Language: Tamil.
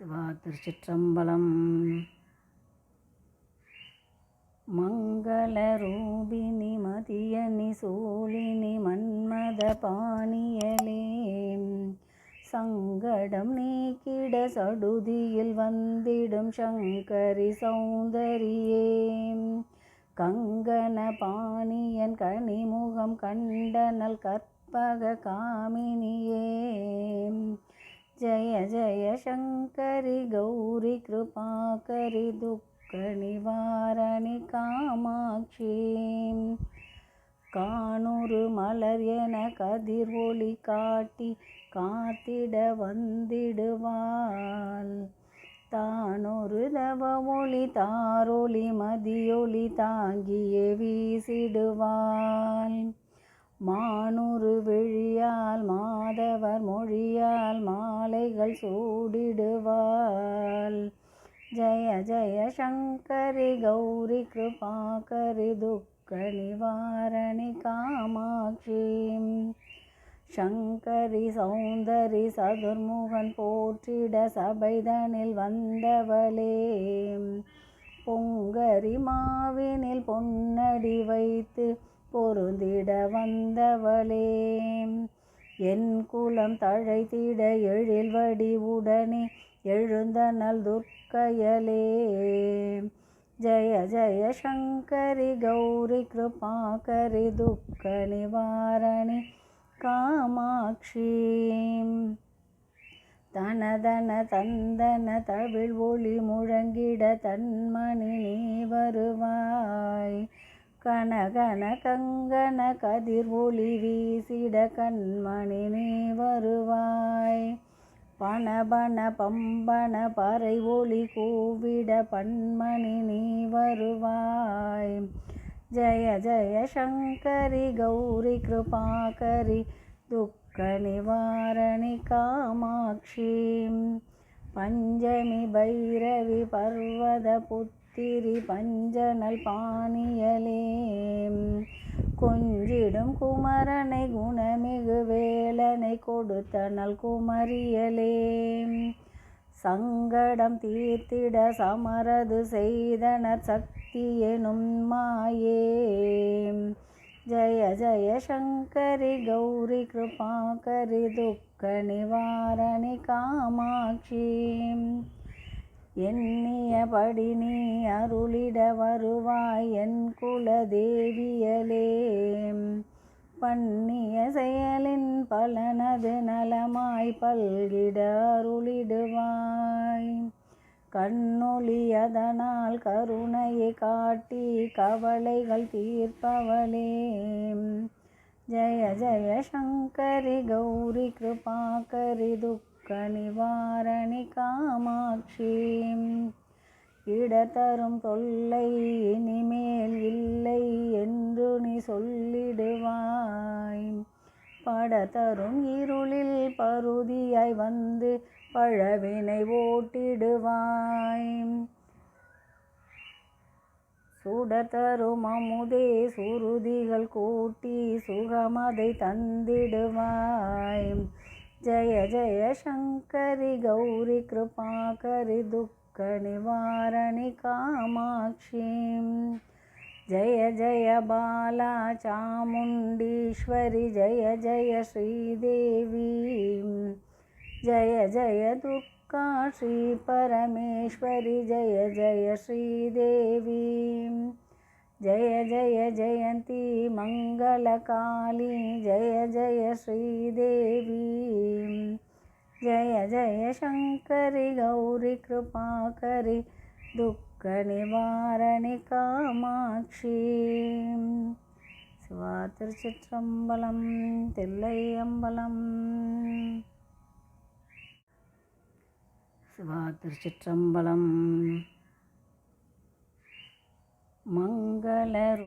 சிவா திருச்சிற்றம்பலம். மங்கள மங்களரூபிணி மதியனி சூழினி மன்மத பாணியலே சங்கடம் நீக்கிட சடுதியில் வந்திடும் சங்கரி சௌந்தரியே கங்கன பாணியன் கனிமுகம் கண்டனல் கற்பக காமினியே జయ జయ శంకరి గౌరి కృపాకరి దుఃఖ నివారణి కామాక్షి காணொரு மலர் என கதிர் ஒளி காட்டி காத்திட வந்திடுவாள் தானொரு தவ ஒளி தாரொளி மதியொளி தாங்கியே வீசிடுவாள் மானூறு விழியால் மாதவர் மொழியால் மாலைகள் சூடிடுவாள். ஜய ஜய சங்கரி கௌரி கிருபாகரி துக்க நிவாரணி காமாட்சி. சங்கரி சௌந்தரி சதுர்முகன் போற்றிட சபைதனில் வந்தவளே. பொங்கரி மாவினில் பொன்னடி வைத்து பொருந்திட வந்தவளே. என் குலம் தழைத்திட எழில் வடி உடனே எழுந்தனல் துர்க்கயலே. ஜய ஜய சங்கரி கௌரி கிருபாகரி துக்க நிவாரணி காமாட்சி. தனதன தந்தன தவிழ் ஒளி முழங்கிட தன்மணி நீ வருவாய். கனகன கங்கன கதிர் ஒளி வீசிட கண்மணி நீ வருவாய் பணபன பம்பன பறை ஒளி கூவிட பண்மணி நீ வருவாய். ஜய ஜய சங்கரி கௌரி கிருபாகரி துக்க நிவாரணி காமாட்சி. பஞ்சமி பைரவி பர்வத புத்த புத்திரி பஞ்சனல் பாணியலே. கொஞ்சிடும் குமரனை குணமிகு வேலனை கொடுத்தனல் குமரியலே. சங்கடம் தீர்த்திட சமரது செய்தனர் சக்தி எனும் மாயே. ஜய ஜய சங்கரி கௌரி கிருபாகரி துக்க நிவாரணி காமாட்சி. எண்ணியபடி நீ அருளிட வருவாய் என் குலதேவியலே. பண்ணிய செயலின் பலனது நலமாய் பல்கிட அருளிடுவாய். கண்ணொளி அதனால் கருணையை காட்டி கவலைகள் தீர்ப்பவளே. ஜய ஜய சங்கரி கௌரி கிருபாகரி துக்க துக்கநிவாரணி காமாட்சி. இடத்தரும் தொல்லை இனிமேல் இல்லை என்று நீ சொல்லிடுவாய். படத்தரும் இருளில் பருதியாய் வந்து பழவினை ஓட்டிடுவாய். சுடத்தரும் அமுதே சுருதிகள் கூட்டி சுகமதை தந்திடுவாய். जय जय शङ्करि गौरि कृपाकरि दुःखनिवारणि कामाक्षीं। जय जय बाला चामुण्डीश्वरि, जय जय श्रीदेवी। जय जय दुःखा श्रीपरमेश्वरि जय जय श्रीदेवी। जय जय जयन्ती मङ्गलकाली जय जय श्रीदेवी जय जय शङ्करि गौरि कृपाकरि दुःखनिवारणि कामाक्षी சிவா திருச்சிற்றம்பலம் தில்லையம்பலம் சிவா திருச்சிற்றம்பலம் மங்கள